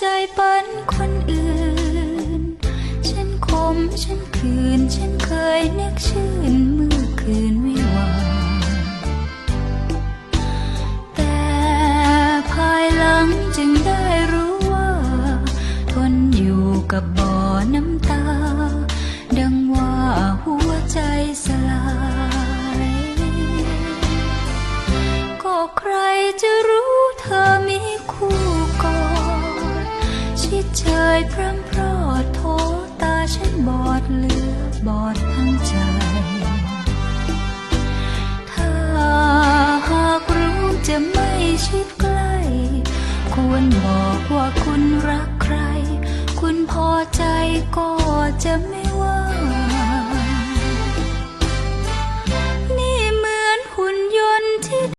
ใจปันคนอื่น ฉันคมฉันคืน ฉันเคยนึกชื่นเมื่อคืนวิวาแต่ภายหลังจึงได้รู้ว่า ทนอยู่กับบ่อน้ำตา ดังว่าหัวใจสลาย ก็ใครจะรู้ ชิดเชยพร่ำพรอดโทตาฉันบอดเหลือบอดทั้งใจ ถ้าหากรู้จะไม่ชิดใกล้ ควรบอกว่าคุณรักใคร คุณพอใจก็จะไม่